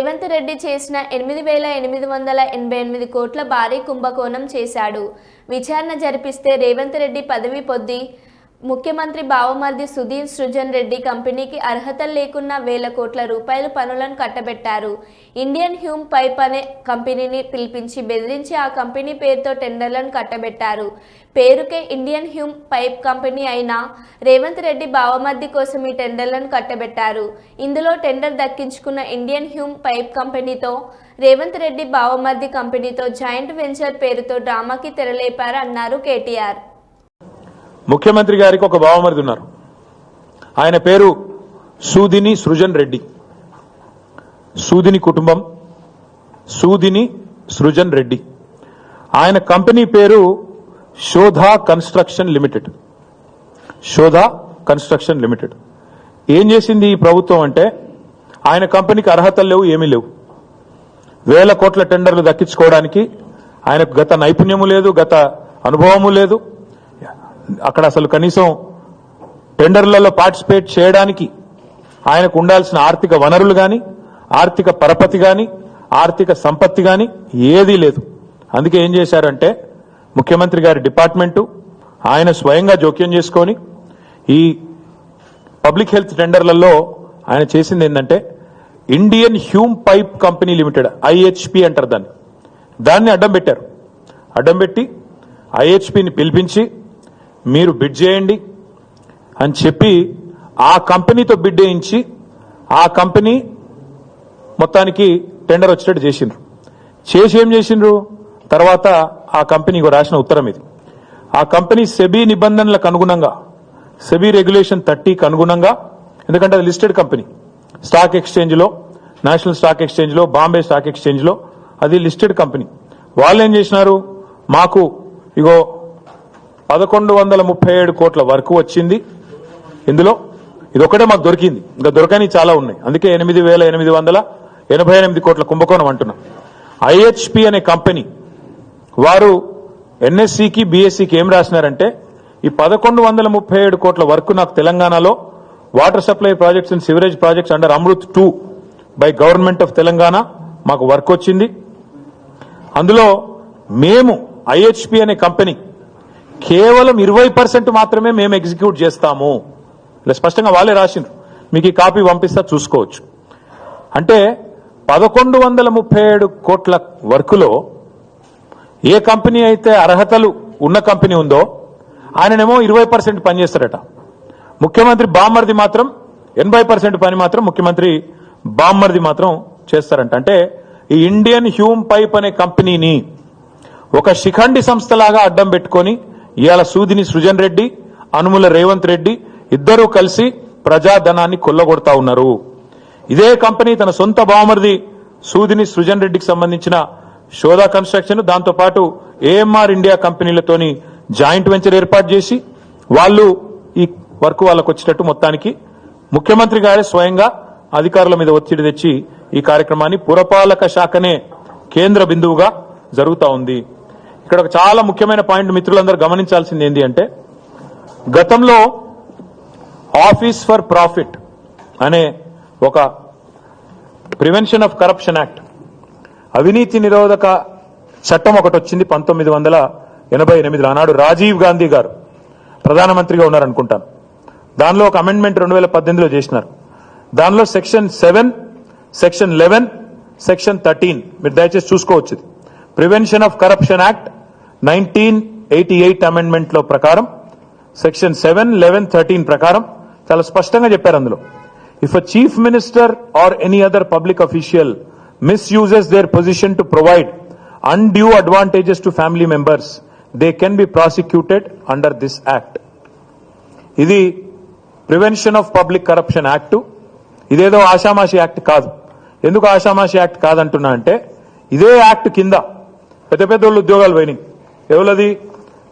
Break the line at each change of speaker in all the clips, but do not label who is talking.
రేవంత్ రెడ్డి చేసిన ఎనిమిది వేల ఎనిమిది వందల ఎనభై ఎనిమిది కోట్ల భారీ కుంభకోణం చేశాడు. విచారణ జరిపిస్తే రేవంత్ రెడ్డి పదవి పొద్ది ముఖ్యమంత్రి బావమర్ది సుధీర్ సృజన్ రెడ్డి కంపెనీకి అర్హత లేకున్న వేల కోట్ల రూపాయల పనులను కట్టబెట్టారు. ఇండియన్ హ్యూమ్ పైప్ అనే కంపెనీని పిలిపించి బెదిరించి ఆ కంపెనీ పేరుతో టెండర్లను కట్టబెట్టారు. పేరుకే ఇండియన్ హ్యూమ్ పైప్ కంపెనీ అయినా రేవంత్ రెడ్డి బావమర్ది కోసం ఈ టెండర్లను కట్టబెట్టారు. ఇందులో టెండర్ దక్కించుకున్న ఇండియన్ హ్యూమ్ పైప్ కంపెనీతో రేవంత్ రెడ్డి బావమర్ది కంపెనీతో జాయింట్ వెంచర్ పేరుతో డ్రామాకి తెరలేపారు అన్నారు కేటీఆర్.
ముఖ్యమంత్రి గారికి ఒక బావమరిది ఉన్నారు ఆయన పేరు సూదిని సృజన్ రెడ్డి. సూదిని కుటుంబం సూదిని సృజన్ రెడ్డి. ఆయన కంపెనీ పేరు Shodha construction limited. Shodha construction limited. ఏం చేసింది ఈ ప్రభుత్వం అంటే ఆయన కంపెనీకి అర్హతలు లేవు ఏమీ లేవు. వేల కోట్ల టెండర్లు దక్కించుకోవడానికి ఆయనకు గత నైపుణ్యము లేదు గత అనుభవము లేదు. అక్కడ అసలు కనీసం టెండర్లలో పార్టిసిపేట్ చేయడానికి ఆయనకు ఉండాల్సిన ఆర్థిక వనరులు కానీ ఆర్థిక పరపతి కానీ ఆర్థిక సంపత్తి కానీ ఏదీ లేదు. అందుకే ఏం చేశారంటే ముఖ్యమంత్రి గారి డిపార్ట్మెంటు ఆయన స్వయంగా జోక్యం చేసుకొని ఈ పబ్లిక్ హెల్త్ టెండర్లలో ఆయన చేసింది ఏంటంటే Indian Hume pipe company limited IHP అంటారు దాన్ని. దాన్ని అడ్డం పెట్టారు. అడ్డం పెట్టి ఐహెచ్పిని పిలిపించి మీరు బిడ్ చేయండి అని చెప్పి ఆ కంపెనీతో బిడ్ వేయించి ఆ కంపెనీ మొత్తానికి టెండర్ వచ్చేటట్టు చేసిండ్రు. చేసి ఏం చేసిండ్రు? తర్వాత ఆ కంపెనీకి రాసిన ఉత్తరం ఇది. ఆ కంపెనీ సెబీ నిబంధనలకు అనుగుణంగా సెబీ రెగ్యులేషన్ థర్టీకి అనుగుణంగా ఎందుకంటే అది లిస్టెడ్ కంపెనీ స్టాక్ ఎక్స్చేంజ్లో నేషనల్ స్టాక్ ఎక్స్చేంజ్లో బాంబే స్టాక్ ఎక్స్చేంజ్లో అది లిస్టెడ్ కంపెనీ. వాళ్ళు ఏం చేసినారు? మాకు ఇగో పదకొండు వందల ముప్పై ఏడు కోట్ల వరకు వచ్చింది. ఇందులో ఇది ఒకటే మాకు దొరికింది. ఇంకా దొరకని చాలా ఉన్నాయి. అందుకే ఎనిమిది వేల ఎనిమిది వందల ఎనభై ఎనిమిది కోట్ల కుంభకోణం అంటున్నాం. ఐహెచ్పి అనే కంపెనీ వారు ఎన్ఎస్సికి బీఎస్సీకి ఏం రాసినారంటే ఈ పదకొండు వందల ముప్పై ఏడు కోట్ల వర్క్ నాకు తెలంగాణలో water supply projects and sewerage projects under Amrut two by government of Telangana మాకు వర్క్ వచ్చింది. అందులో మేము ఐహెచ్పి అనే కంపెనీ కేవలం ఇరవై పర్సెంట్ మాత్రమే మేము ఎగ్జిక్యూట్ చేస్తాము. ఇలా స్పష్టంగా వాళ్ళే రాసిండ్రు. మీకు ఈ కాపీ పంపిస్తా చూసుకోవచ్చు. అంటే పదకొండు వందల ముప్పై ఏడు కోట్ల వర్కులో ఏ కంపెనీ అయితే అర్హతలు ఉన్న కంపెనీ ఉందో ఆయననేమో ఇరవై పర్సెంట్ పనిచేస్తారట. ముఖ్యమంత్రి బామ్మర్ది మాత్రం ఎనభై పర్సెంట్ పని మాత్రం ముఖ్యమంత్రి బామ్మర్ది మాత్రం చేస్తారంట. అంటే ఈ ఇండియన్ హ్యూమ్ పైప్ అనే కంపెనీని ఒక శిఖండి సంస్థలాగా అడ్డం పెట్టుకొని ఇవాళ సూదిని సృజన్ రెడ్డి అనుముల రేవంత్ రెడ్డి ఇద్దరూ కలిసి ప్రజాధనాన్ని కొల్లగొడతా ఉన్నారు. ఇదే కంపెనీ తన సొంత బావమరిది సూదిని సృజన్ రెడ్డికి సంబంధించిన శోధా కన్స్ట్రక్షన్ దాంతోపాటు ఏఎంఆర్ ఇండియా కంపెనీలతోని జాయింట్ వెంచర్ ఏర్పాటు చేసి వాళ్ళు ఈ వర్క్ వాళ్ళకు వచ్చేటట్టు మొత్తానికి ముఖ్యమంత్రి గారే స్వయంగా అధికారుల మీద ఒత్తిడి తెచ్చి ఈ కార్యక్రమాన్ని పురపాలక శాఖనే కేంద్ర బిందువుగా జరుగుతా ఉంది. ఇక్కడ ఒక చాలా ముఖ్యమైన పాయింట్ మిత్రులందరూ గమనించాల్సింది ఏంటి అంటే గతంలో ఆఫీస్ ఫర్ ప్రాఫిట్ అనే ఒక ప్రివెన్షన్ ఆఫ్ కరప్షన్ యాక్ట్ అవినీతి నిరోధక చట్టం ఒకటి వచ్చింది పంతొమ్మిది వందల ఎనభై ఎనిమిదిలో. ఆనాడు రాజీవ్ గాంధీ గారు ప్రధానమంత్రిగా ఉన్నారనుకుంటాను. దానిలో ఒక అమెండ్మెంట్ రెండు వేల పద్దెనిమిదిలో చేసినారు. దానిలో section seven section eleven section thirteen మీరు దయచేసి చూసుకోవచ్చు prevention of corruption act nineteen eighty eight అమెండ్మెంట్లో ప్రకారం సెక్షన్ సెవెన్ లెవెన్ థర్టీన్ ప్రకారం చాలా స్పష్టంగా చెప్పారు అందులో. If a chief minister or any other public official misuses their position to provide undue advantages to family members they can be prosecuted under this act ఇది prevention of public corruption act ఇదేదో ఆషామాషి act కాదు. ఎందుకు ఆషామాషి act కాదంటున్నా అంటే ఇదే act కింద పెద్ద పెద్ద వాళ్ళు ఉద్యోగాలు పోయినాయి. ఎవరది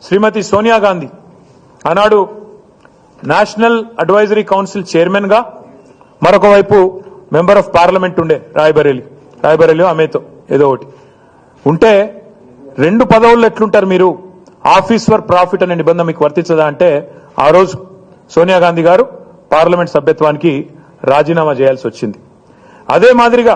శ్రీమతి సోనియా గాంధీ. ఆనాడు నేషనల్ అడ్వైజరీ కౌన్సిల్ చైర్మన్గా మరొక వైపు మెంబర్ ఆఫ్ పార్లమెంట్ ఉండే రాయబరేలి. రాయబరేలి ఆమెతో ఏదో ఒకటి. ఉంటే రెండు పదవుల్లో ఎట్లుంటారు మీరు? ఆఫీస్ ఫర్ ప్రాఫిట్ అనే నిబంధన మీకు వర్తించదా అంటే ఆ రోజు సోనియా గాంధీ గారు పార్లమెంట్ సభ్యత్వానికి రాజీనామా చేయాల్సి వచ్చింది. అదే మాదిరిగా